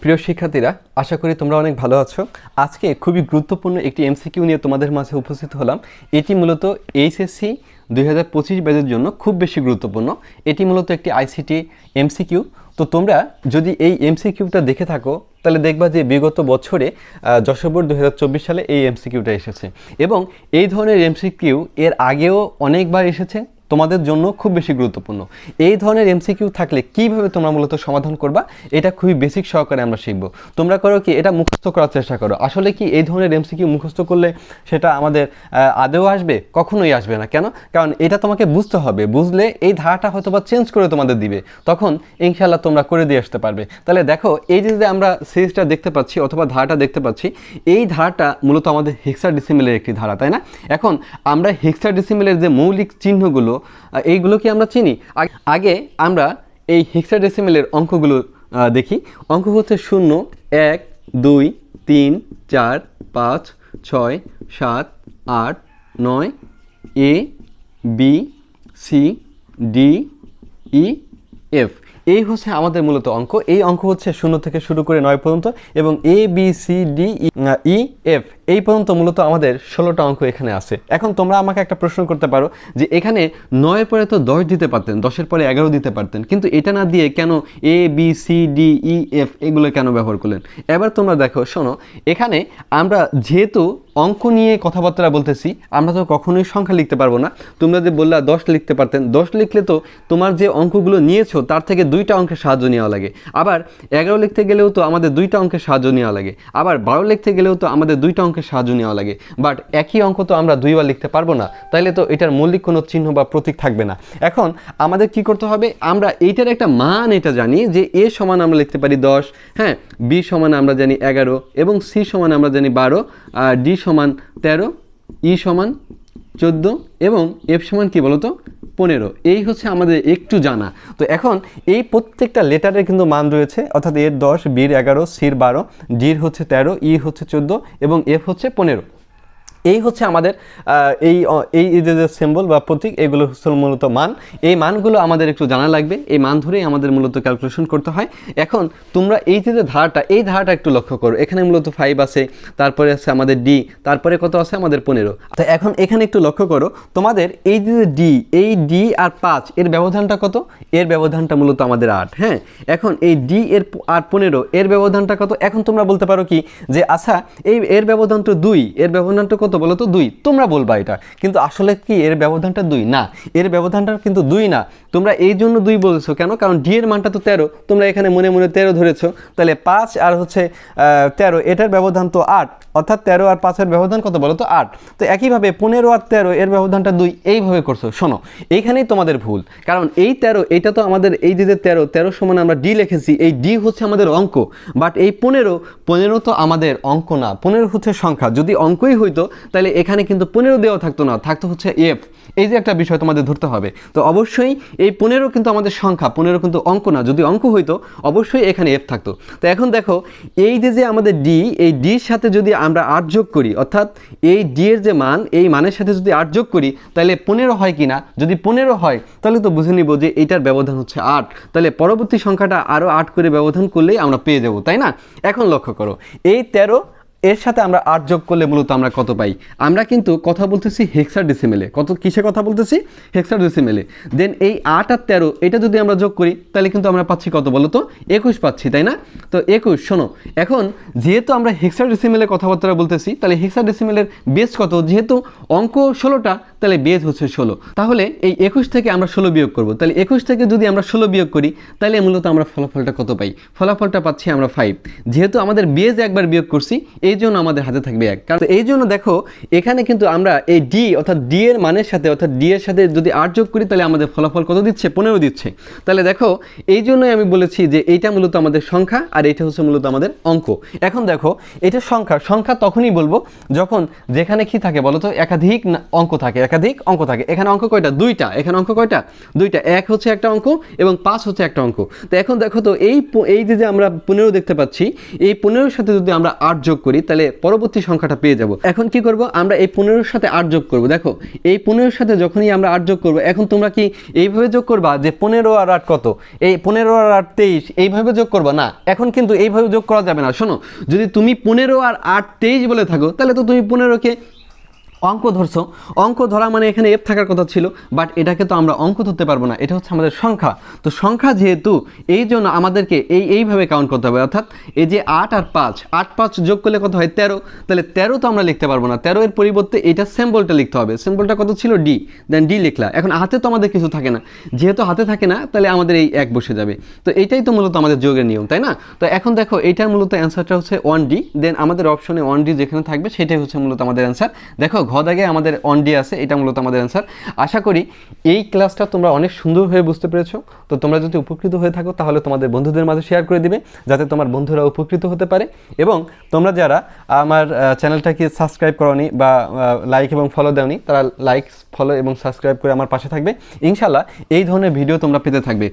প্রিয় শিক্ষার্থীরা, আশা করি তোমরা অনেক ভালো আছো। আজকে খুবই গুরুত্বপূর্ণ একটি এমসিকিউ নিয়ে তোমাদের মাঝে উপস্থিত হলাম। এটি মূলত এইচএসসি দুই হাজার পঁচিশ ব্যাচের জন্য খুব বেশি গুরুত্বপূর্ণ। এটি মূলত একটি আইসিটি এমসিকিউ তো তোমরা যদি এই এমসিকিউটা দেখে থাকো, তাহলে দেখবা যে বিগত বছরে যশোর হাজার চব্বিশ সালে এই এমসিকিউটা এসেছে। এবং এই ধরনের এমসিকিউ এর আগেও অনেকবার এসেছে। তোমাদের জন্য খুব বেশি গুরুত্বপূর্ণ। এই ধরনের এমসিকিউ থাকলে কীভাবে তোমরা মূলত সমাধান করবা, এটা খুবই বেসিক সহকারে আমরা শিখব। তোমরা করো কি, এটা মুখস্থ করার চেষ্টা করো। আসলে কি এই ধরনের এমসিকিউ মুখস্থ করলে সেটা আমাদের আদেও আসবে? কখনোই আসবে না। কেন? কারণ এটা তোমাকে বুঝতে হবে। বুঝলে এই ধারাটা হয়তো বা চেঞ্জ করে তোমাদের দিবে। তখন ইনশাল্লাহ তোমরা করে দিয়ে আসতে পারবে। তাহলে দেখো, এই যে আমরা সিরিজটা দেখতে পাচ্ছি অথবা ধারাটা দেখতে পাচ্ছি, এই ধারাটা মূলত আমাদের হেক্সা ডিসিমেলের একটি ধারা, তাই না? এখন আমরা হেক্সা ডিসিমেলের যে মৌলিক চিহ্নগুলো এইগুলো কি আমরা চিনি? আগে আমরা এই হেক্সাডেসিমেলের অঙ্কগুলো দেখি। অঙ্ক হচ্ছে শূন্য, এক, দুই, তিন, চার, পাঁচ, ছয়, সাত, আট, নয়, A, B, C, D, E, F. এই হচ্ছে আমাদের মূলত অঙ্ক। এই অঙ্ক হচ্ছে শূন্য থেকে শুরু করে নয় পর্যন্ত এবং A B C D E F এই পর্যন্ত মূলত আমাদের ষোলোটা অঙ্ক এখানে আছে। এখন তোমরা আমাকে একটা প্রশ্ন করতে পারো যে এখানে নয় পরে তো দশ দিতে পারতেন, দশের পরে এগারো দিতে পারতেন, কিন্তু এটা না দিয়ে কেন A B C D E F এগুলো কেন ব্যবহার করলেন? এবার তোমরা দেখো, শোনো, এখানে আমরা যেহেতু অঙ্ক নিয়ে কথাবার্তা বলতেছি, আমরা তো কখনোই সংখ্যা লিখতে পারব না। তোমরা যে বললা দশ লিখতে পারতেন, দশ লিখলে তো তোমার যে অঙ্কগুলো নিয়েছো, তার থেকে দুইটা অঙ্কের সাহায্য নেওয়া লাগে। আবার এগারো লিখতে গেলেও তো আমাদের দুইটা অঙ্কের সাহায্য নেওয়া লাগে। আবার বারো লিখতে গেলেও তো আমাদের দুইটা অঙ্কের সাহায্য নেওয়া লাগে। বাট একই অঙ্ক তো আমরা দুইবার লিখতে পারব না। তাইলে তো এটার মৌলিক কোনো চিহ্ন বা প্রতীক থাকবে না। এখন আমাদের কি করতে হবে? আমরা এইটার একটা মান এটা জানি যে এ সমান আমরা লিখতে পারি দশ হ্যাঁ বি সমান আমরা জানি এগারো এবং সি সমান আমরা জানি বারো, আর ডি সমান তেরো, ই সমান চোদ্দ এবং এফ সমান কি বলতো? পনেরো। এই হচ্ছে আমাদের একটু জানা। তো এখন এই প্রত্যেকটা লেটারের কিন্তু মান রয়েছে, অর্থাৎ এর দশ, বির এগারো, সির বারো, ডির হচ্ছে তেরো, ই হচ্ছে চোদ্দ এবং এফ হচ্ছে পনেরো। এই হচ্ছে আমাদের এই এই যে সিম্বল বা প্রতীক, এগুলো হচ্ছে মূলত মান। এই মানগুলো আমাদের একটু জানা লাগবে। এই মান ধরেই আমাদের মূলত ক্যালকুলেশন করতে হয়। এখন তোমরা এই যে ধারাটা, এই ধারাটা একটু লক্ষ্য করো। এখানে মূলত ফাইভ আছে, তারপরে আছে আমাদের ডি তারপরে কত আছে? আমাদের পনেরো। তো এখন এখানে একটু লক্ষ্য করো। তোমাদের এই যে ডি এই ডি আর পাঁচ, এর ব্যবধানটা কত? এর ব্যবধানটা মূলত আমাদের আট হ্যাঁ? এখন এই ডি এর আর পনেরো, এর ব্যবধানটা কত? এখন তোমরা বলতে পারো কি? যে আচ্ছা এই, এর ব্যবধান তো দুই, এর ব্যবধানটা কত? বলো তো দুই, তোমরা বলবা এটা। কিন্তু আসলে কি এর ব্যবধানটা দুই? না, এর ব্যবধানটা কিন্তু দুই না। তোমরা এই জন্য দুই বলছো কেন? কারণ ডি এর মানটা তো তেরো, তোমরা এখানে মনে মনে তেরো ধরেছো। তাহলে পাঁচ আর হচ্ছে তেরো, এটার ব্যবধান তো আট। অর্থাৎ তেরো আর পাঁচের ব্যবধান কত বলো তো আট? তো একইভাবে পনেরো আর তেরো, এর ব্যবধানটা দুই। এইভাবে করছ। শোনো এইখানেই তোমাদের ভুল। কারণ এই তেরো, এটা তো আমাদের এই যে যে তেরো তেরো সমান আমরা ডি লিখেছি, এই ডি হচ্ছে আমাদের অঙ্ক। বাট এই পনেরো পনেরো তো আমাদের অঙ্ক না। পনেরো হচ্ছে সংখ্যা। যদি অঙ্কই হইতো তাহলে এখানে কিন্তু পনেরো দেওয়া থাকতো না, থাকতো হচ্ছে এফ এই যে একটা বিষয় তোমাদের ধরতে হবে। তো অবশ্যই এই পনেরো কিন্তু আমাদের সংখ্যা, পনেরো কিন্তু অঙ্ক না, যদি অঙ্ক হইতো, অবশ্যই এখানে এফ থাকতো। তো এখন দেখো, এই যে যে আমাদের ডি এই ডির সাথে যদি আমরা আট যোগ করি, অর্থাৎ এই ডি এর যে মান, এই মানের সাথে যদি আট যোগ করি তাহলে পনেরো হয় কি না যদি পনেরো হয়, তাহলে তো বুঝে নিব যে এইটার ব্যবধান হচ্ছে আট। তাহলে পরবর্তী সংখ্যাটা আরও আট করে ব্যবধান করলেই আমরা পেয়ে যাব, তাই না? এখন লক্ষ্য করো, এই তেরো এর সাথে আমরা আট যোগ করলে মূলত আমরা কত পাই? আমরা কিন্তু কথা বলতেছি হেক্সার ডিসিমেলে কত কিসে কথা বলতেছি? হেক্সার ডিসিমেলে দেন এই আট আর তেরো, এটা যদি আমরা যোগ করি, তাহলে কিন্তু আমরা পাচ্ছি কত বলো তো একুশ পাচ্ছি, তাই না? তো একুশ, শোনো, এখন যেহেতু আমরা হেক্সার ডিসিমেলে কথাবার্তা বলতেছি, তাহলে হেক্সার ডিসিমেলের বেস কত? যেহেতু অঙ্ক ষোলোটা তাহলে বেজ হচ্ছে ষোলো। তাহলে এই একুশ থেকে আমরা ষোলো বিয়োগ করব। তাহলে একুশ থেকে যদি আমরা ষোলো বিয়োগ করি, তাহলে মূলত আমরা ফলাফলটা কত পাই? ফলাফলটা পাচ্ছি আমরা ফাইভ যেহেতু আমাদের বেজ একবার বিয়োগ করছি, এই জন্য আমাদের হাতে থাকবে এক। কারণ এই জন্য দেখো, এখানে কিন্তু আমরা এই ডি অর্থাৎ ডি এর মানের সাথে, অর্থাৎ ডি এর সাথে যদি আট যোগ করি, তাহলে আমাদের ফলাফল কত দিচ্ছে? পনেরো দিচ্ছে। তাহলে দেখো, এই জন্যই আমি বলেছি যে এইটা মূলত আমাদের সংখ্যা, আর এটা হচ্ছে মূলত আমাদের অঙ্ক। এখন দেখো, এটা সংখ্যা সংখ্যা তখনই বলব যখন যেখানে কি থাকে বলতো, একাধিক অঙ্ক থাকে। একাধিক অঙ্ক থাকে। এখানে অঙ্ক কয়টা? দুইটা। এখানে অঙ্ক কয়টা? দুইটা। এক হচ্ছে একটা অঙ্ক এবং পাঁচ হচ্ছে একটা অঙ্ক। তো এখন দেখো তো, এই এই যে যে আমরা পনেরো দেখতে পাচ্ছি, এই পনেরোর সাথে যদি আমরা আট যোগ করি, তাহলে পরবর্তী সংখ্যাটা পেয়ে যাব। এখন কি করব? আমরা এই পনেরোর সাথে আট যোগ করব। দেখো, এই পনেরোর সাথে যখনই আমরা আট যোগ করব, এখন তোমরা কি এইভাবে যোগ করবা যে পনেরো আর আট কত? এই পনেরো আর আট তেইশ, এইভাবে যোগ করবা? না, এখন কিন্তু এইভাবে যোগ করা যাবে না। শোনো, যদি তুমি পনেরো আর আট তেইশ বলে থাকো, তাহলে তো তুমি পনেরোকে অঙ্ক ধরছো, অঙ্ক ধরা মানে এখানে এফ থাকার কথা ছিল বাট এটাকে তো আমরা অঙ্ক ধরতে পারব না, এটা হচ্ছে আমাদের সংখ্যা। তো সংখ্যা যেহেতু, এই জন্য আমাদেরকে এই এইভাবে কাউন্ট করতে হবে, অর্থাৎ এই যে আট আর পাঁচ, আট পাঁচ যোগ করলে কত হয়? তেরো, তাহলে তেরো তো আমরা লিখতে পারব না, তেরো এর পরিবর্তে এটা সিম্বলটা লিখতে হবে সিম্বলটা কত ছিল? ডি দেন ডি লিখলা। এখন হাতে তো আমাদের কিছু থাকে না, যেহেতু হাতে থাকে না, তাহলে আমাদের এই এক বসে যাবে। তো এটাই তো মূলত আমাদের যোগের নিয়ম, তাই না? তো এখন দেখো, এইটার মূলত অ্যান্সারটা হচ্ছে ওয়ান ডি দেন আমাদের অপশনে ওয়ান ডি যেখানে থাকবে, সেটাই হচ্ছে মূলত আমাদের অ্যান্সার দেখো ঘ দাগে আমাদের অন ডি আছে, এটা মূলত আমাদের অ্যান্সার আশা করি এই ক্লাসটা তোমরা অনেক সুন্দরভাবে বুঝতে পেরেছ। তো তোমরা যদি উপকৃত হয়ে থাকো, তাহলে তোমাদের বন্ধুদের মাঝে শেয়ার করে দিবে, যাতে তোমার বন্ধুরা উপকৃত হতে পারে। এবং তোমরা যারা আমার চ্যানেলটাকে সাবস্ক্রাইব করনি বা লাইক এবং ফলো দেওনি, তারা লাইক ফলো এবং সাবস্ক্রাইব করে আমার পাশে থাকবে। ইনশাল্লাহ এই ধরনের ভিডিও তোমরা পেতে থাকবে।